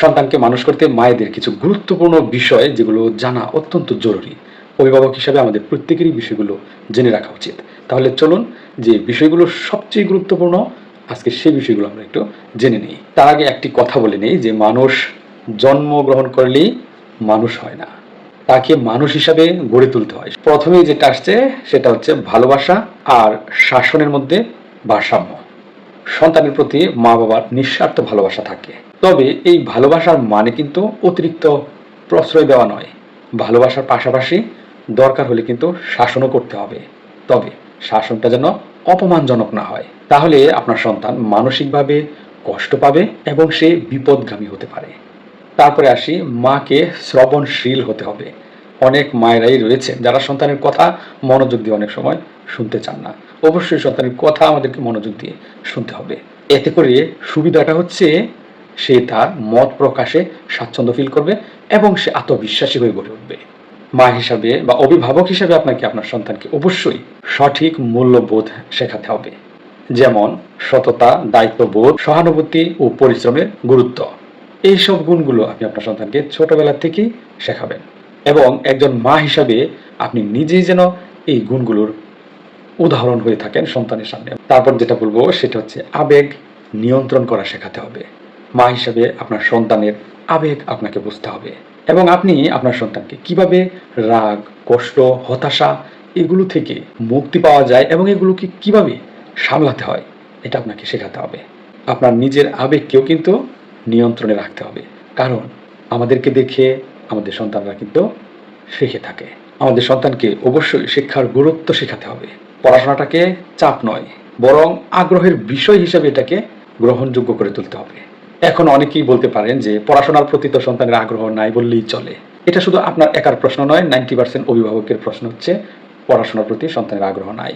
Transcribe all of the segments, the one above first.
সন্তানকে মানুষ করতে মায়েদের কিছু গুরুত্বপূর্ণ বিষয় যেগুলো জানা অত্যন্ত জরুরি। অভিভাবক হিসাবে আমাদের প্রত্যেকেরই বিষয়গুলো জেনে রাখা উচিত। তাহলে চলুন যে বিষয়গুলো সবচেয়ে গুরুত্বপূর্ণ, আজকে সেই বিষয়গুলো আমরা একটু জেনে নিই। তার আগে একটি কথা বলে নেই যে মানুষ জন্মগ্রহণ করলেই মানুষ হয় না। তাকে মানুষ হিসাবে গড়ে তুলতে হয়। প্রথমেই যেটা আসছে সেটা হচ্ছে ভালোবাসা আর শাসনের মধ্যে ভারসাম্য। সন্তানের প্রতি মা বাবার নিঃস্বার্থ ভালোবাসা থাকে। তবে এই ভালোবাসার মানে কিন্তু অতিরিক্ত প্রশ্রয় দেওয়া নয়। ভালোবাসার পাশাপাশি দরকার হলে কিন্তু শাসনও করতে হবে। তবে শাসনটা যেন অপমানজনক না হয়। তাহলে আপনার সন্তান মানসিকভাবে কষ্ট পাবে এবং সে বিপদগামী হতে পারে। তারপরে আসি, মাকে শ্রবণশীল হতে হবে। অনেক মায়েরাই রয়েছে যারা সন্তানের কথা মনোযোগ দিয়ে অনেক সময় শুনতে চান না। অবশ্যই সন্তানের কথা আমাদেরকে মনোযোগ দিয়ে শুনতে হবে। এতে করে সুবিধাটা হচ্ছে সে তার মত প্রকাশে স্বাচ্ছন্দ্য ফিল করবে এবং সে আত্মবিশ্বাসী হয়ে গড়ে উঠবে। মা হিসাবে বা অভিভাবক হিসাবে আপনাকে আপনার সন্তানকে অবশ্যই সঠিক মূল্যবোধ শেখাতে হবে। যেমন সততা, দায়িত্ববোধ, সহানুভূতি ও পরিশ্রমের গুরুত্ব। এইসব গুণগুলো আপনি আপনার সন্তানকে ছোটবেলা থেকেই শেখাবেন এবং একজন মা হিসাবে আপনি নিজেই যেন এই গুণগুলোর উদাহরণ হয়ে থাকেন সন্তানের সামনে। তারপর যেটা বলব সেটা হচ্ছে আবেগ নিয়ন্ত্রণ করা শেখাতে হবে। মা হিসাবে আপনার সন্তানের আবেগ আপনাকে বুঝতে হবে এবং আপনি আপনার সন্তানকে কীভাবে রাগ, কষ্ট, হতাশা এগুলো থেকে মুক্তি পাওয়া যায় এবং এগুলোকে কীভাবে সামলাতে হয়, এটা আপনাকে শেখাতে হবে। আপনার নিজের আবেগকেও কিন্তু নিয়ন্ত্রণে রাখতে হবে। কারণ আমাদেরকে দেখে আমাদের সন্তানরা কিন্তু শিখে থাকে। আমাদের সন্তানকে অবশ্যই শিক্ষার গুরুত্ব শেখাতে হবে। পড়াশোনাটাকে চাপ নয়, বরং আগ্রহের বিষয় হিসেবে এটাকে গ্রহণযোগ্য করে তুলতে হবে। এখন অনেকেই বলতে পারেন যে পড়াশোনার প্রতি তো সন্তানের আগ্রহ নাই বললেই চলে। এটা শুধু আপনার একার প্রশ্ন নয়, নাইনটি পার্সেন্ট অভিভাবকের প্রশ্ন হচ্ছে পড়াশোনার প্রতি সন্তানের আগ্রহ নাই।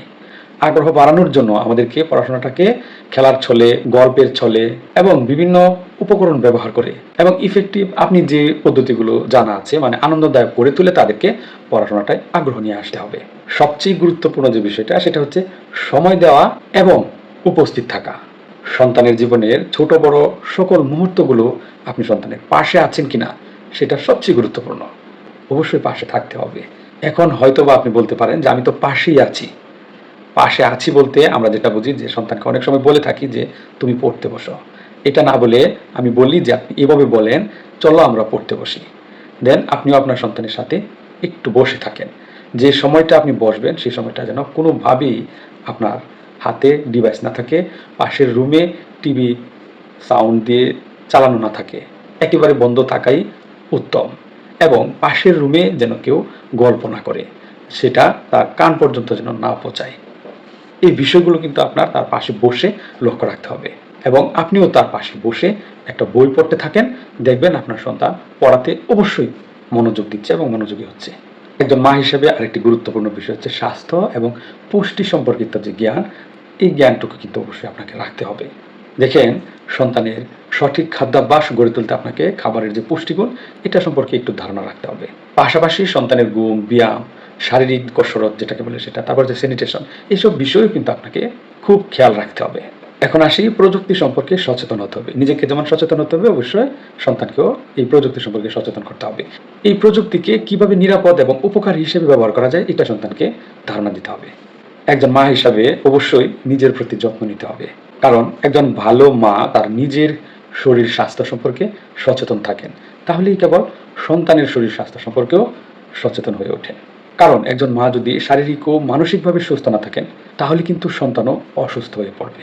আগ্রহ বাড়ানোর জন্য আমাদেরকে পড়াশোনাটাকে খেলার ছলে, গল্পের ছলে এবং বিভিন্ন উপকরণ ব্যবহার করে এবং ইফেক্টিভ আপনি যে পদ্ধতিগুলো জানা আছে মানে আনন্দদায়ক করে তুলে তাদেরকে পড়াশোনাটায় আগ্রহ নিয়ে আসতে হবে। সবচেয়ে গুরুত্বপূর্ণ যে বিষয়টা, সেটা হচ্ছে সময় দেওয়া এবং উপস্থিত থাকা। সন্তানের জীবনের ছোট বড় সকল মুহূর্তগুলো আপনি সন্তানের পাশে আছেন কিনা সেটা সবচেয়ে গুরুত্বপূর্ণ। অবশ্যই পাশে থাকতে হবে। এখন হয়তোবা আপনি বলতে পারেন যে আমি তো পাশেই আছি। পাশে আছি বলতে আমরা যেটা বুঝি যে সন্তানকে অনেক সময় বলে থাকি যে তুমি পড়তে বসো। এটা না বলে আমি বলি যে আপনি এভাবে বলেন, চলো আমরা পড়তে বসি। দেন আপনিও আপনার সন্তানের সাথে একটু বসে থাকেন। যে সময়টা আপনি বসবেন সেই সময়টা যেন কোনোভাবেই আপনার হাতে ডিভাইস না থাকে, পাশের রুমে টিভি সাউন্ড দিয়ে চালানো না থাকে। একেবারে বন্ধ থাকাই উত্তম এবং পাশের রুমে যেন কেউ গল্প না করে, সেটা তার কান পর্যন্ত যেন না পৌঁছায়। এই বিষয়গুলো কিন্তু আপনার তার পাশে বসে লক্ষ্য রাখতে হবে এবং আপনিও তার পাশে বসে একটা বই পড়তে থাকেন, দেখবেন আপনার সন্তান পড়াতে অবশ্যই মনোযোগ দিচ্ছে এবং মনোযোগী হচ্ছে। একজন মা হিসেবে আরেকটি গুরুত্বপূর্ণ বিষয় হচ্ছে স্বাস্থ্য এবং পুষ্টি সম্পর্কিত যে জ্ঞান, এই জ্ঞানটুকু কিন্তু অবশ্যই আপনাকে রাখতে হবে। দেখেন, সন্তানের সঠিক খাদ্যাভ্যাস গড়ে তুলতে আপনাকে খাবারের যে পুষ্টিগুণ, এটা সম্পর্কে একটু ধারণা রাখতে হবে। পাশাপাশি সন্তানের ঘুম, ব্যায়াম, শারীরিক কসরত যেটাকে বলে সেটা, তারপর যে স্যানিটেশন এইসব বিষয়েও কিন্তু আপনাকে খুব খেয়াল রাখতে হবে। এখন আসি প্রযুক্তি সম্পর্কে সচেতন হতে হবে। নিজেকে যেমন সচেতন হতে হবে, অবশ্যই সন্তানকেও এই প্রযুক্তি সম্পর্কে সচেতন করতে হবে। এই প্রযুক্তিকে কীভাবে নিরাপদ এবং উপকারী হিসেবে ব্যবহার করা যায়, এটা সন্তানকে ধারণা দিতে হবে। একজন মা হিসাবে অবশ্যই নিজের প্রতি যত্ন নিতে হবে। কারণ একজন ভালো মা তার নিজের শরীর স্বাস্থ্য সম্পর্কে সচেতন থাকেন। তাহলেই কেবল সন্তানের শরীর স্বাস্থ্য সম্পর্কেও সচেতন হয়ে ওঠেন কারণ একজন মা যদি শারীরিক ও মানসিকভাবে সুস্থ না থাকেন, তাহলে কিন্তু সন্তানও অসুস্থ হয়ে পড়বে।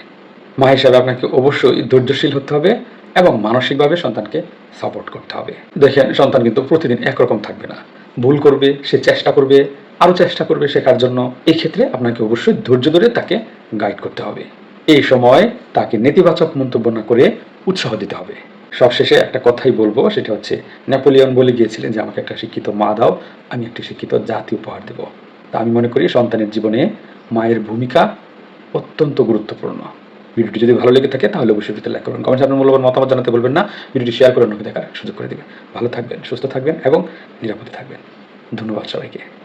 মা হিসাবে আপনাকে অবশ্যই ধৈর্যশীল হতে হবে এবং মানসিকভাবে সন্তানকে সাপোর্ট করতে হবে। দেখেন, সন্তান কিন্তু প্রতিদিন একরকম থাকবে না। ভুল করবে, সে চেষ্টা করবে, আরও চেষ্টা করবে শেখার জন্য। এই ক্ষেত্রে আপনাকে অবশ্যই ধৈর্য ধরে তাকে গাইড করতে হবে। এই সময় তাকে নেতিবাচক মন্তব্য না করে উৎসাহ দিতে হবে। সবশেষে একটা কথাই বলব, সেটা হচ্ছে, নেপোলিয়ন বলে গিয়েছিলেন যে, আমাকে একটা শিক্ষিত মা দাও, আমি একটি শিক্ষিত জাতি উপহার দেব। তা আমি মনে করি সন্তানের জীবনে মায়ের ভূমিকা অত্যন্ত গুরুত্বপূর্ণ। ভিডিওটি যদি ভালো লেগে থাকে, তাহলে অবশ্যই ভিডিওতে লাইক করবেন। কমেন্টস আপনার মূল্যবান মতামত জানাতে বলবেন না। ভিডিওটি শেয়ার করে অন্যকে দেখার সুযোগ করে দেবেন। ভালো থাকবেন, সুস্থ থাকবেন এবং নিরাপদে থাকবেন। ধন্যবাদ সবাইকে।